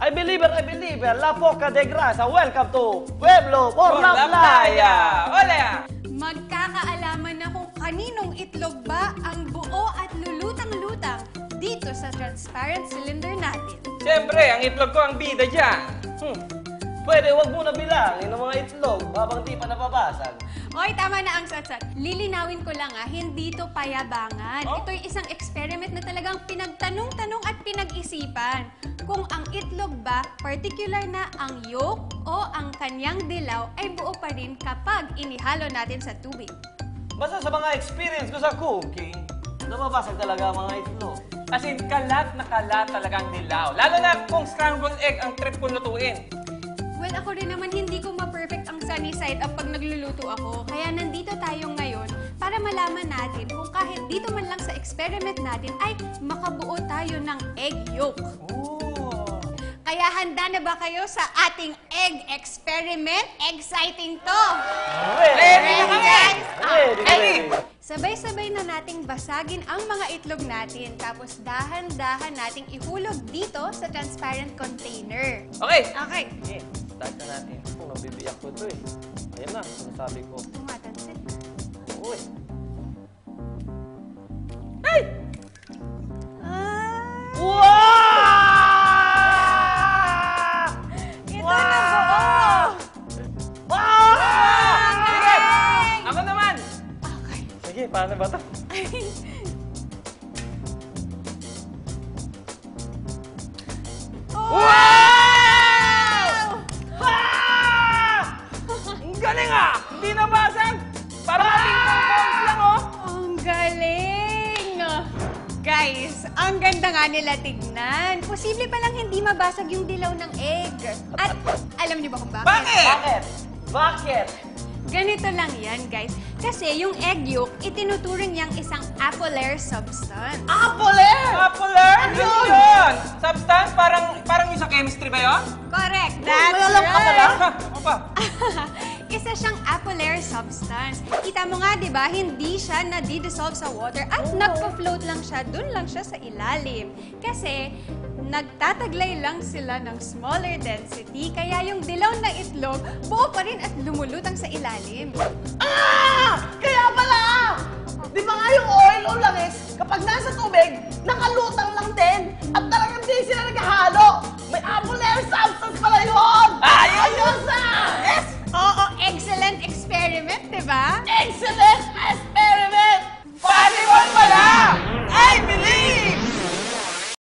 I believer, I believer, La Foca de Grasa, welcome to Pueblo por la Playa! Ole! Magkakaalaman na kung kaninong itlog ba ang buo at lulutang-lutang dito sa transparent cylinder natin. Siyempre, ang itlog ko ang bida dyan. Hmm. Pwede wag mo na bilangin ng mga itlog habang di pa nababasag. Oy, tama na ang satsat. Lilinawin ko lang ah, hindi to payabangan. Oh? Ito'y isang experiment na talagang pinagtanong-tanong at pinag-isipan. Kung ang itlog ba, particular na ang yolk o ang kanyang dilaw ay buo pa rin kapag inihalo natin sa tubig. Basta sa mga experience ko sa cooking, nababasag talaga ang mga itlog. As in, kalat na kalat talagang dilaw. Lalo na kung scrambled egg ang trip kong lutuin. Well, ako rin naman hindi ko ma-perfect ang sunny side up pag nagluluto ako. Kaya nandito tayo ngayon para malaman natin kung kahit dito man lang sa experiment natin ay makabuo tayo ng egg yolk. Oh. Kaya handa na ba kayo sa ating egg experiment? Exciting to! Ready na kami! guys? Ready. Sabay-sabay na nating basagin ang mga itlog natin tapos dahan-dahan nating ihulog dito sa transparent container. Okay. Okay. Okay, start na natin. Kung nabibiyak ko ito eh. Ayan na, sinasabi ko. Tumatansin. Uy, Ay! Sige, paano ba ito? Wow! Ah! Ang galing ah! Hindi nabasag! Parang ating balls lang oh! Ang galing! Guys, ang ganda nga nila tignan. Posible palang hindi mabasag yung dilaw ng egg. At alam niyo ba kung bakit? Bakit? Bakit? Bakit? Ganito lang yan, guys. Kasi yung egg yolk, itinuturing niyang isang apolar substance. Apple eh! Popular? Ano yun? Substance? Parang, parang yung sa chemistry ba yun? Correct! That's malalam ka pala? right! Ha? Ano pa? Isa siyang apolar substance. Kita mo nga, di ba, hindi siya na-dissolve sa water at nagpo-float lang siya, dun lang siya sa ilalim. Kasi, nagtataglay lang sila ng smaller density, kaya yung dilaw na itlog, buo pa rin at lumulutang sa ilalim. Ah! Kaya pala! Di ba nga yung oil o